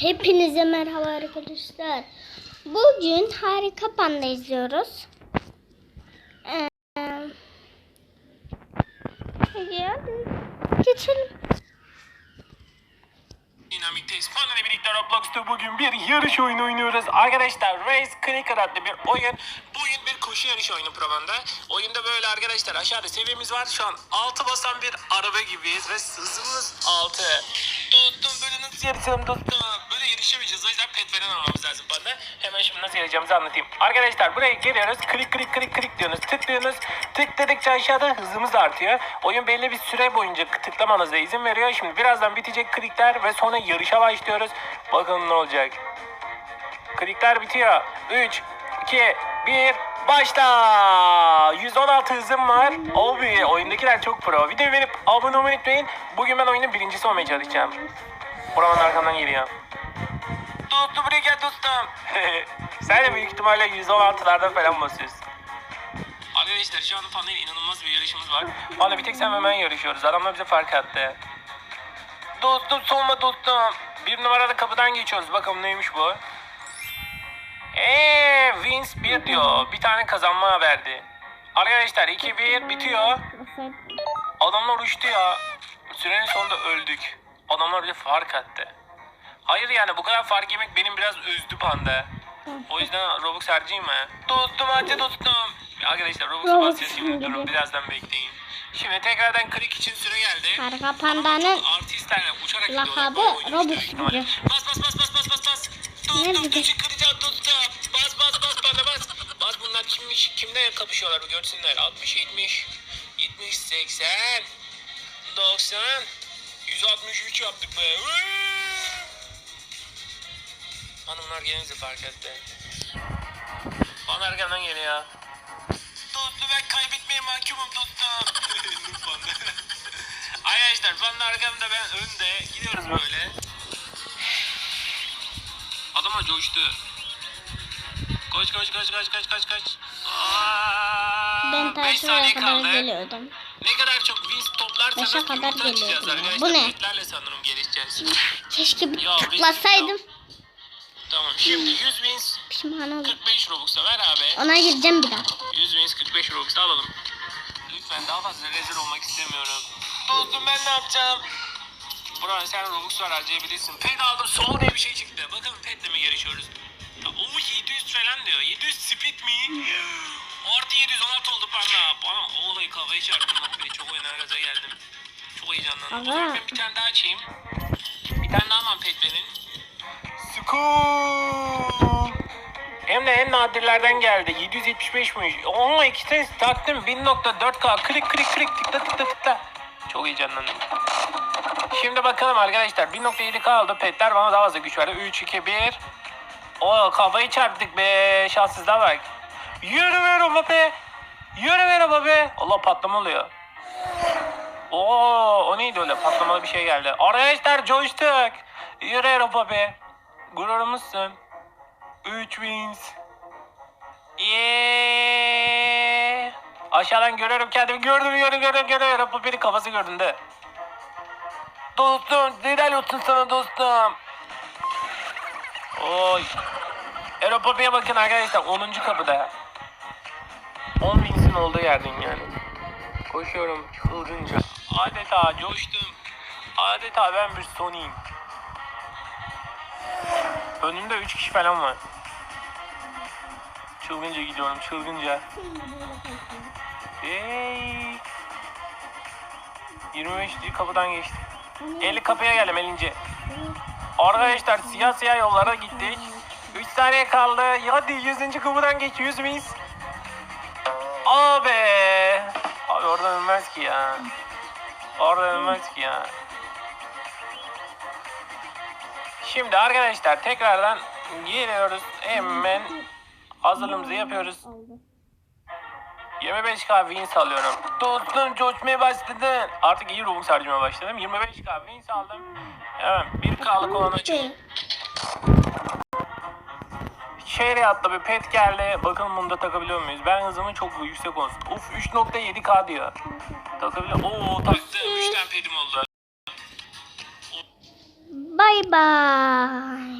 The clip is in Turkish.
Hepinize merhaba arkadaşlar. Bugün Harika Panda izliyoruz. Ee, geçelim. Dinamikteyiz. Fanla birlikte Roblox'ta bugün bir yarış oyunu oynuyoruz. Arkadaşlar Race Clicker adlı bir oyun. Bu oyun bir koşu yarış oyunu provanda. Oyunda böyle arkadaşlar aşağıda seviyemiz var. Şu an 6 basan bir araba gibiyiz ve hızımız 6. Tuttum nasıl yarışalım tuttum. Yarışamayacağız. O yüzden pet veren almamız lazım bana. Hemen şimdi nasıl yarışacağımızı anlatayım. Arkadaşlar buraya geliyoruz. Klik klik klik klik diyorsunuz. Tıklıyorsunuz. Tıkladıkça aşağıda hızımız artıyor. Oyun belli bir süre boyunca tıklamanıza izin veriyor. Şimdi birazdan bitecek klikler ve sonra yarışa başlıyoruz. Bakalım ne olacak. Klikler bitiyor. 3, 2, 1, başla. 116 hızım var. Abi oyundakiler çok pro. Videoyu verip abone olmayı unutmayın. Bugün ben oyunun birincisi olmaya çalışacağım. Buramın arkamdan geliyor. Tuttu buraya gel dostum. Sen de büyük ihtimalle 116'larda falan basıyorsun. Arkadaşlar şu anda Fan'la inanılmaz bir yarışımız var. Fan'la bir tek sen ve ben yarışıyoruz. Adamlar bize fark attı. Dostum solma dostum. Bir numaralı kapıdan geçiyoruz. Bakalım neymiş bu. Eee Vince 1 diyor. Bir tane kazanma verdi. Arkadaşlar 2-1 bitiyor. Adamlar uçtu ya. Sürenin sonunda öldük. Adamlar bize fark attı. Hayır yani bu kadar fark yemek benim biraz üzdü panda. O yüzden Robux harcayayım mı? Dostum hadi dostum. Arkadaşlar Robux'u Robux şimdi. durun birazdan bekleyin. Şimdi tekrardan klik için süre geldi. Harika Panda'nın Artistlerle uçarak lakabı Robux gibi. Bas bas bas bas bas bas bas. Dostum tuşu kıracağım dostum. Bas bas bas bana bas. Bas bunlar kimmiş? Kimle kapışıyorlar bir görsünler. 60 70 70 80 90 163 yaptık be. Woo! Hanımlar gelinizi fark etti. Bana arkamdan geliyor. Dostum ben kaybetmeye mahkumum dostum. Arkadaşlar fanla arkamda ben önde. Gidiyoruz böyle. Adama coştu. Koş koş koş koş koş koş koş. Ben ta beş şuraya saniye kadar kaldı. geliyordum. Ne kadar çok wins toplarsanız Beşe kadar yumurta geliyordum ya. arkadaşlar. Bu ne? Petlerle sanırım gelişeceğiz. Keşke bir Ya, biz- tıklasaydım. Tamam şimdi 100 wins Pişman oldum. 45 Robux'a ver abi. Ona gireceğim bir daha. 100 wins 45 Robux'a alalım. Lütfen daha fazla rezil olmak istemiyorum. Dostum ben ne yapacağım? Buran sen Robux var harcayabilirsin. Pet aldım sol diye bir şey çıktı. Bakalım petle mi yarışıyoruz? Ya, O 700 falan diyor. 700 speed mi? Artı 716 oldu bana. Bana o olayı kafayı çarptım. Bak, Çok oyuna gaza geldim. Çok heyecanlandım. Ben bir tane daha açayım. Bir tane daha aman petlerin. Skull. Hem de en nadirlerden geldi. 775'miş. Onunla ikisini taktım. 1.4K. Klik klik klik tıkla tıkla tıkla. Çok heyecanlandım. Şimdi bakalım arkadaşlar. 1.7K aldı. Petler bana daha fazla güç verdi. 3, 2, 1. O kafayı çarptık be. Şanssızlığa bak. Yürü Robo be. Yürü Robo be. Allah patlama oluyor. Oo, o neydi öyle? Patlamalı bir şey geldi. Arkadaşlar coştuk. Yürü be. Gururumuzsun. 3 wins. Yeah. Aşağıdan görüyorum kendimi. Gördüm gördüm gördüm gördüm. Bu biri kafası gördüm de. Dostum helal olsun sana dostum. Oy. Aeropopi'ye bakın arkadaşlar 10. kapıda. 10 wins'in olduğu yerdeyim yani. Koşuyorum çılgınca. Adeta coştum. Adeta ben bir Sony'yim. Önümde 3 kişi falan var. Çılgınca gidiyorum çılgınca. Hey. 25. kapıdan geçtik. 50 kapıya geldim 50. Arkadaşlar siyah siyah yollara gittik. 3 saniye kaldı. Hadi 100. kapıdan geç 100 miyiz? Abi. Abi oradan ölmez ki ya. Oradan ölmez ki ya. Şimdi arkadaşlar tekrardan geliyoruz. Hemen hazırlığımızı yapıyoruz. 25k wins alıyorum. Dostum coşmaya başladın. Artık iyi Robux harcamaya başladım. 25k wins aldım. Hemen 1k'lık olan açayım. Şehre atla bir pet geldi. Bakalım bunu da takabiliyor muyuz? Ben hızımın çok yüksek olsun. Uf 3.7k diyor. Takabiliyor. Oo taktım. 3 tane pedim oldu. Bay bay.